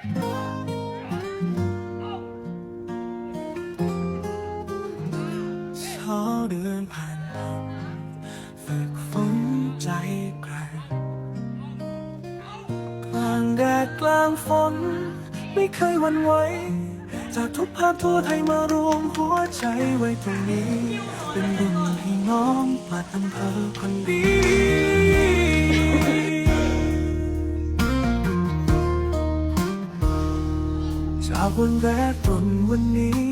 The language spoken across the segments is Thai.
เช้าเดือนผ่านไปฝึกฝนใจแกร่งกลางแดดกลางฝน ไม่เคยหวันไหวจากทุกภาคทั่วไทยมารวมหัวใจไว้ตรงนี้ เป็นบุญพี่น้องปลัดอำเภอคนดีากวันแรกจนวันนี้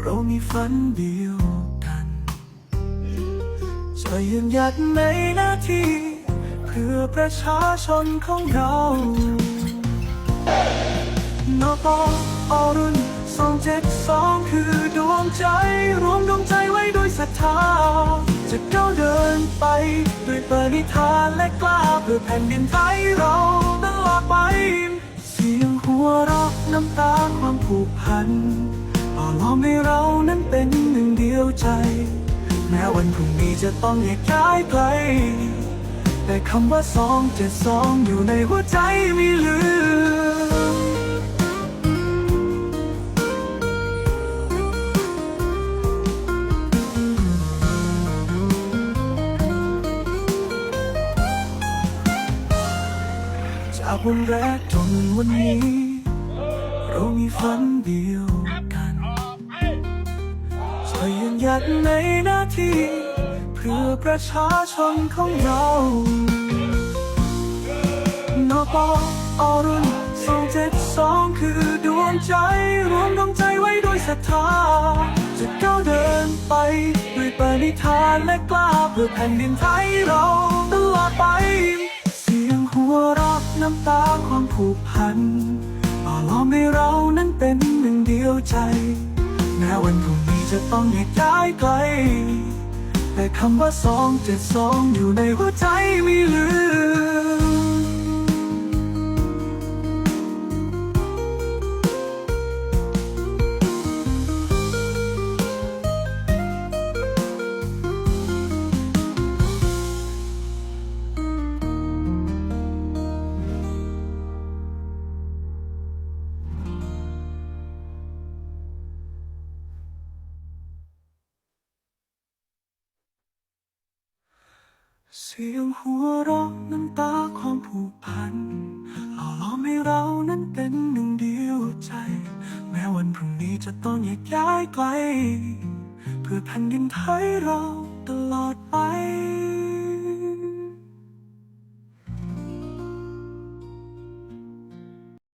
เรามีฝันเดียวกันจะยืนหยัดในหน้าที่ เพื่อประชาชนของเรานปออรุ่นสองเจ็ดสองคือดวงใจ รวมดวงใจไว้ด้วยศรัทธา จะก้าวเดินไป ด้วยปณิธานและกล้าเพื่อแผ่นดินไทยเรา หัวเราะน้ำตาความผูกพันต่อล้อมให้เรานั้นเป็นหนึ่งเดียวใจ แม้วันพรุ่งนี้จะต้องแยกย้ายไกลแต่คำว่าสองเจ็ดสองอยู่ในหัวใจไม่ลืมากวันแรกจนวันนี้ เรามีฝันเดียวกันจะยืนหยัดในหน้าที่ เพื่อประชาชนของเรานปอรุ่นสองเจ็ดสองคือดวงใจ รวมดวงใจไว้ด้วยศรัทธา จะก้าวเดินไป ด้วยปณิธานและกล้าเพื่อแผ่นดินไทยเราตลอดไป หัวเราะน้ำตาความผูกพันต่อล้อมให้เรานั้นเป็นหนึ่งเดียวใจ แม้วันพรุ่งนี้จะต้องแยกย้ายไกล แต่คำว่าสองเจ็ดสองอยู่ในหัวใจไม่ลืม เสียงหัวเราะน้ำตาความผูกพันหล่อล้อมให้เรานั้นเป็นหนึ่งเดียวใจ แม้วันพรุ่งนี้จะต้องแยกย้ายไกล เพื่อแผ่นดินไทยเราตลอดไป